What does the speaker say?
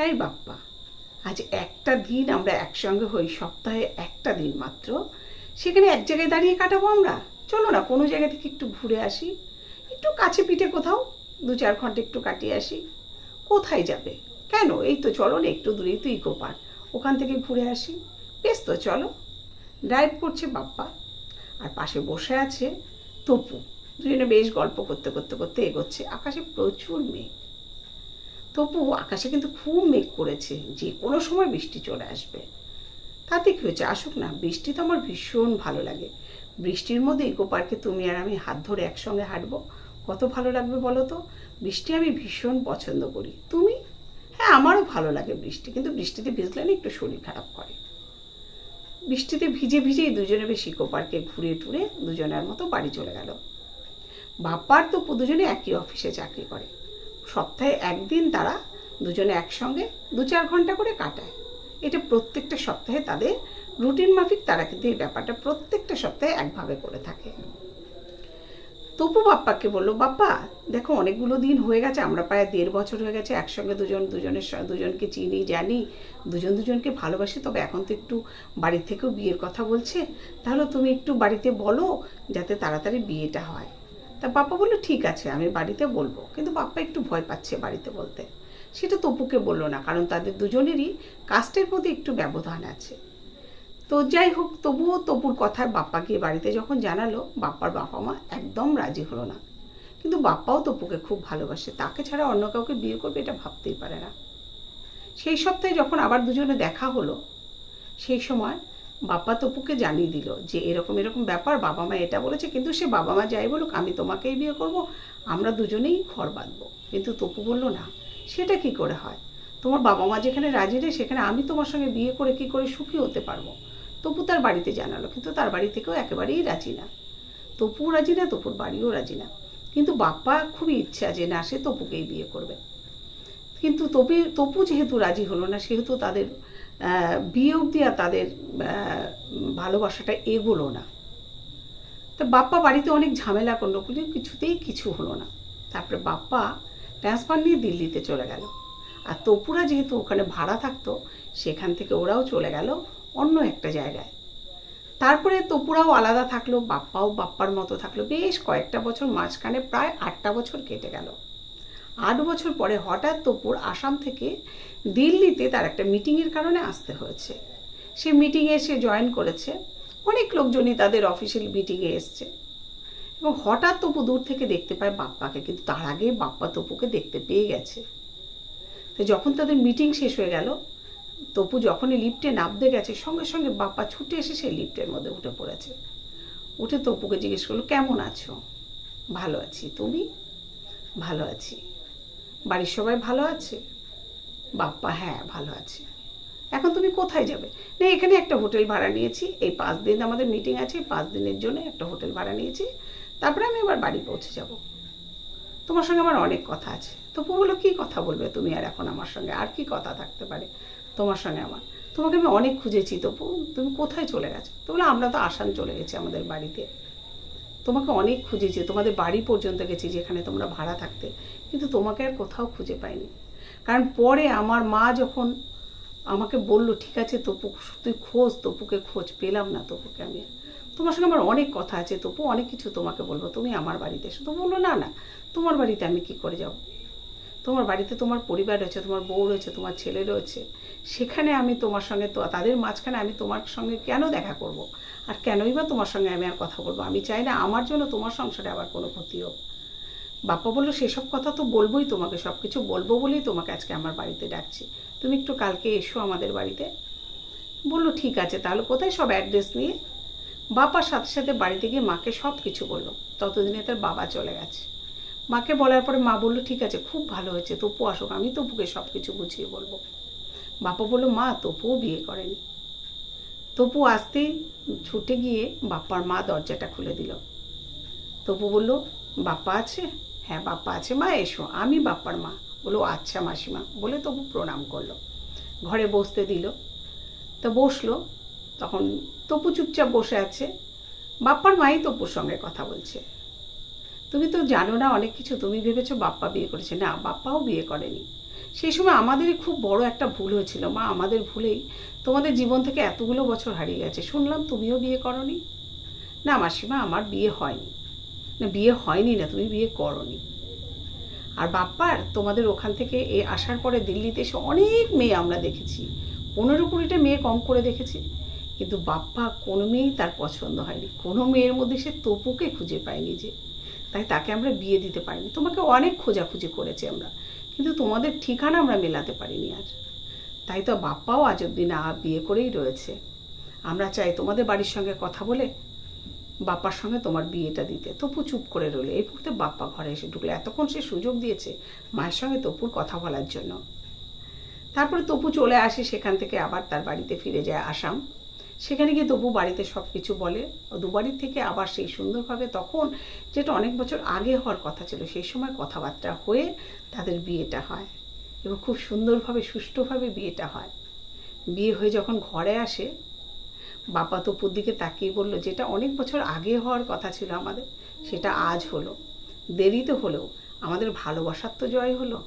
এই বাপ্পা, আজ একটা দিন আমরা একসঙ্গে হই, সপ্তাহে একটা দিন মাত্র। সেখানে এক জায়গায় দাঁড়িয়ে কাটাবো আমরা? চলো না, কোনো জায়গা থেকে একটু ঘুরে আসি। একটু কাছে পিঠে কোথাও, দু চার ঘণ্টা একটু কাটিয়ে আসি। কোথায় যাবে? কেন? এই তো চলো না, একটু দূরেই তো ইকো পার্ক। ওখান থেকে ঘুরে আসি। বেশ তো, চলো। ড্রাইভ করছে বাপ্পা। আর পাশে বসে আছে তপু। দুজনে বেশ গল্প করতে করতে করতে এগোচ্ছে। আকাশে প্রচুর মেঘ। তবু আকাশে কিন্তু খুব মেঘ করেছে, যে কোনো সময় বৃষ্টি চলে আসবে। তাতে কী হয়েছে? আসুক না, বৃষ্টি তো আমার ভীষণ ভালো লাগে। বৃষ্টির মধ্যে ইকো পার্কে তুমি আর আমি হাত ধরে একসঙ্গে হাঁটবো, কত ভালো লাগবে বলো তো? বৃষ্টি আমি ভীষণ পছন্দ করি। তুমি? হ্যাঁ আমারও ভালো লাগে বৃষ্টি, কিন্তু বৃষ্টিতে ভিজলে না একটু শরীর খারাপ করে। বৃষ্টিতে ভিজে ভিজেই দুজনে বেশ ইকো পার্কে ঘুরে টুরে দুজনের মতো বাড়ি চলে গেল। বাপ্পার তো দুজনে একই অফিসে চাকরি করে। সপ্তাহে একদিন তারা দুজনে একসঙ্গে দু চার ঘণ্টা করে কাটায়। এটা প্রত্যেকটা সপ্তাহে তাদের রুটিন মাফিক তারা কিন্তু এই ব্যাপারটা প্রত্যেকটা সপ্তাহে একভাবে করে থাকে। তপু বাপ্পাকে বলল, বাপ্পা, দেখো অনেকগুলো দিন হয়ে গেছে, আমরা প্রায় দেড় বছর হয়ে গেছে একসঙ্গে দুজন, দুজনের দুজনকে চিনি, জানি, দুজন দুজনকে ভালোবাসি, তবে এখন তো একটু বাড়ি থেকেও বিয়ের কথা বলছে। তাহলে তুমি একটু বাড়িতে বলো, যাতে তাড়াতাড়ি বিয়েটা হয়। তা বাপ্পা বলল, ঠিক আছে, আমি বাড়িতে বলব। কিন্তু বাপ্পা একটু ভয় পাচ্ছে বাড়িতে বলতে। সেটা তপুকে বলল না, কারণ তাদের দুজনেরই কাস্টের প্রতি একটু ব্যবধান আছে। তো যাই হোক, তবুও তপুর কথায় বাপ্পা গিয়ে বাড়িতে যখন জানালো, বাপ্পার বাবা মা একদম রাজি হলো না। কিন্তু বাপ্পাও তপুকে খুব ভালোবাসে, তাকে ছাড়া অন্য কাউকে বিয়ে করবে এটা ভাবতেই পারে না। সেই সপ্তাহে যখন আবার দুজনে দেখা হলো, সেই সময় বাপ্পা তপুকে জানিয়ে দিল যে এরকম এরকম ব্যাপার, বাবা মা এটা বলেছে, কিন্তু সে বাবা মা যাই বলুক, আমি তোমাকেই বিয়ে করব, আমরা দুজনেই ঘর বাঁধবো। কিন্তু তপু বলল, না, সেটা কি করে হয়? তোমার বাবা মা যেখানে রাজি নেই, সেখানে আমি তোমার সঙ্গে বিয়ে করে কি করে সুখী হতে পারব? তপু তার বাড়িতে জানালো, কিন্তু তার বাড়ি থেকেও একেবারেই রাজি না। তপু রাজি না, তপুর বাড়িও রাজি না। কিন্তু বাপ্পা খুবই ইচ্ছা যে, না, সে তপুকেই বিয়ে করবে। কিন্তু তপু তপু যেহেতু রাজি হলো না, সেহেতু তাদের বিয়ে আর তাদের ভালোবাসাটা এগোলো না। তা বাপ্পা বাড়িতে অনেক ঝামেলা করল, কিন্তু কিছুতেই কিছু হলো না। তারপরে বাপ্পা ট্রান্সফার নিয়ে দিল্লিতে চলে গেল। আর তপুরা যেহেতু ওখানে ভাড়া থাকতো, সেখান থেকে ওরাও চলে গেল অন্য একটা জায়গায়। তারপরে তপুরাও আলাদা থাকল, বাপ্পাও বাপ্পার মতো থাকল। বেশ কয়েকটা বছর, মাঝখানে প্রায় আটটা বছর কেটে গেল। আট বছর পরে হঠাৎ তপুর আসাম থেকে দিল্লিতে তার একটা মিটিংয়ের কারণে আসতে হয়েছে। সে মিটিংয়ে সে জয়েন করেছে। অনেক লোকজনই তাদের অফিসিয়াল মিটিংয়ে এসছে। এবং হঠাৎ তপু দূর থেকে দেখতে পায় বাপ্পাকে, কিন্তু তার আগে বাপ্পা তপুকে দেখতে পেয়ে গেছে। তো যখন তাদের মিটিং শেষ হয়ে গেল, তপু যখনই লিফটে নামতে গেছে, সঙ্গে সঙ্গে বাপ্পা ছুটে এসে সেই লিফটের মধ্যে উঠে পড়েছে। উঠে তপুকে জিজ্ঞেস করল, কেমন আছো? ভালো আছি। তুমি? ভালো আছি। বাড়ির সবাই ভালো আছে? বাপ্পা হ্যাঁ ভালো আছে। এখন তুমি কোথায় যাবে? না, এখানে একটা হোটেল ভাড়া নিয়েছি। এই পাঁচ দিন আমাদের মিটিং আছে পাঁচ দিনের জন্য একটা হোটেল ভাড়া নিয়েছি। তারপরে আমি আবার বাড়ি পৌঁছে যাব। তোমার সঙ্গে আমার অনেক কথা আছে। তপু বলো, কী কথা বলবে তুমি আর এখন আমার সঙ্গে? আর কি কথা থাকতে পারে তোমার সঙ্গে আমার? তোমাকে আমি অনেক খুঁজেছি তপু তুমি কোথায় চলে গেছো? তো বলে, আমরা তো আসাম চলে গেছি আমাদের বাড়িতে। তোমাকে অনেক খুঁজেছি, তোমাদের বাড়ি পর্যন্ত গেছি যেখানে তোমরা ভাড়া থাকতে, কিন্তু তোমাকে আর কোথাও খুঁজে পাইনি। কারণ পরে আমার মা যখন আমাকে বলল, ঠিক আছে তপু, তুই খোঁজ, তপুকে খোঁজ, পেলাম না তপুকে আমি। তোমার সঙ্গে আমার অনেক কথা আছে তপু, অনেক কিছু তোমাকে বলব, তুমি আমার বাড়িতে এসো। তো বলল, না না, তোমার বাড়িতে আমি কি করে যাব? তোমার বাড়িতে তোমার পরিবার রয়েছে, তোমার বউ রয়েছে, তোমার ছেলে রয়েছে, সেখানে আমি তোমার সঙ্গে তাদের মাঝখানে আমি তোমার সঙ্গে কেন দেখা করব? আর কেনই বা তোমার সঙ্গে আমি আর কথা বলব? আমি চাই না আমার জন্য তোমার সংসারে আবার কোনো ক্ষতি হোক। বাপ্পা বলল, সেসব কথা তো বলবোই তোমাকে সব কিছু বলব বলেই তোমাকে আজকে আমার বাড়িতে ডাকছি। তুমি একটু কালকে এসো আমাদের বাড়িতে। বলল, ঠিক আছে, তাহলে কোথায় সব অ্যাড্রেস নিয়ে? বাবার সাথে সাথে বাড়িতে গিয়ে মাকে সব কিছু বলল। ততদিনে তার বাবা চলে গেছে। মাকে বলার পরে মা বলল, ঠিক আছে, খুব ভালো হয়েছে তপু আসুক, আমি তপুকে সব কিছু বুঝিয়ে বলব। বাপা বলল, মা তপুও বিয়ে করেনি। তপু আসতেই ছুটে গিয়ে বাপ্পার মা দরজাটা খুলে দিল। তপু বলল, বাপ্পা আছে? হ্যাঁ বাপ্পা আছে। মা, এসো। আমি বাপ্পার মা। বলো আচ্ছা মাসিমা। বলে তবু প্রণাম করল। ঘরে বসতে দিল। তো বসল। তখন তপু চুপচাপ বসে আছে। বাপ্পার মাই তপুর সঙ্গে কথা বলছে। তুমি তো জানো না অনেক কিছু। তুমি ভেবেছো বাপ্পা বিয়ে করেছে? না, বাপ্পাও বিয়ে করেনি। সেই সময় আমাদেরই খুব বড় একটা ভুল হয়েছিল মা। আমাদের ভুলেই তোমাদের জীবন থেকে এতগুলো বছর হারিয়ে গেছে, শুনলাম তুমিও বিয়ে করনি। না মাসিমা, আমার বিয়ে হয়নি। না, বিয়ে হয়নি না, তুমি বিয়ে করনি। আর বাপ্পার, তোমাদের ওখান থেকে এ আসার পরে দিল্লিতে এসে অনেক মেয়ে আমরা দেখেছি। পনেরো কুড়িটা মেয়ে কম করে দেখেছি। কিন্তু বাপ্পা কোনো মেয়েই তার পছন্দ হয়নি। কোনো মেয়ের মধ্যে সে তপুকে খুঁজে পায়নি যে, তাই তাকে আমরা বিয়ে দিতে পারিনি। তোমাকে অনেক খোঁজাখুঁজি করেছি আমরা। কিন্তু তোমাদের ঠিকানা আমরা মেলাতে পারিনি আর তাই তো বাপ্পাও আজ অব্দি না বিয়ে করেই রয়েছে। আমরা চাই তোমাদের বাড়ির সঙ্গে কথা বলে বাপ্পার সঙ্গে তোমার বিয়েটা দিতে। তপু চুপ করে রইল। এই মুহূর্তে বাপ্পা ঘরে এসে ঢুকলো। এতক্ষণ সে সুযোগ দিয়েছে মায়ের সঙ্গে তপুর কথা বলার জন্য। তারপরে তপু চলে আসে সেখান থেকে আবার তার বাড়িতে ফিরে যায় আসাম। সেখানে গিয়ে তপু বাড়িতে সব কিছু বলে। ও দুবাড়ির থেকে আবার সেই সুন্দরভাবে তখন যেটা অনেক বছর আগে হওয়ার কথা ছিল, সেই সময় কথাবার্তা হয়ে তাদের বিয়েটা হয়। এবং খুব সুন্দরভাবে, সুষ্ঠুভাবে বিয়েটা হয়। বিয়ে হয়ে যখন ঘরে আসে, বাবা তপুর দিকে তাকিয়ে বলল, যেটা অনেক বছর আগে হওয়ার কথা ছিল আমাদের, সেটা আজ হলো। দেরিতে হলেও আমাদের ভালোবাসার তো জয় হলো।